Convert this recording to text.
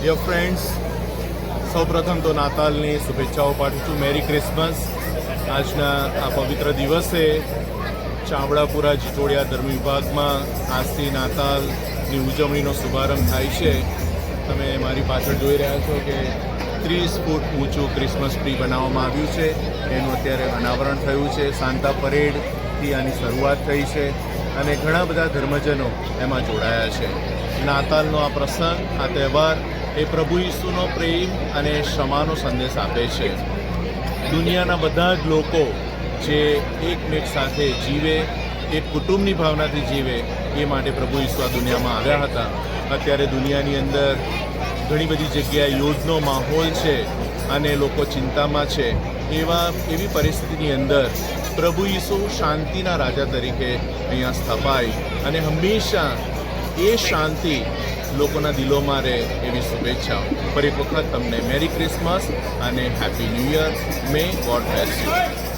Dear friends સૌપ્રથમ તો નાતાલની શુભેચ્છાઓ પાઠવું છું. મેરી ક્રિસમસ આજના આ પવિત્ર દિવસે ચાવડાપુરા જીટોડિયા ધર્મ વિભાગમાં આજથી નાતાલની ઉજવણીનો શુભારંભ થાય છે. તમે મારી પાછળ જોઈ રહ્યા છો કે ત્રીસ ફૂટ ઊંચું ક્રિસમસ ટ્રી બનાવવામાં આવ્યું છે. એનું અત્યારે અનાવરણ થયું છે. સાંતા પરેડથી આની શરૂઆત થઈ છે અને ઘણા બધા ધર્મજનો એમાં જોડાયા છે. નાતાલનો આ પ્રસંગ, આ તહેવાર એ પ્રભુ ઈસુનો પ્રેમ અને ક્ષમાનો સંદેશ આપે છે. દુનિયાના બધા જ લોકો જે એકમેક સાથે જીવે એક કુટુંબની ભાવનાથી જીવે, એ માટે પ્રભુ ઈસુ આ દુનિયામાં આવ્યા હતા. અત્યારે દુનિયાની અંદર ઘણી બધી જગ્યાએ યુદ્ધનો માહોલ છે અને લોકો ચિંતામાં છે. એવા, એવી પરિસ્થિતિની અંદર પ્રભુ ઈસુ શાંતિના રાજા તરીકે અહીંયા સ્થપાય અને હંમેશા એ શાંતિ લોકોના દિલોમાં રહે એવી શુભેચ્છાઓ. ફરી એક વખત તમને મેરી ક્રિસમસ અને happy new year may God bless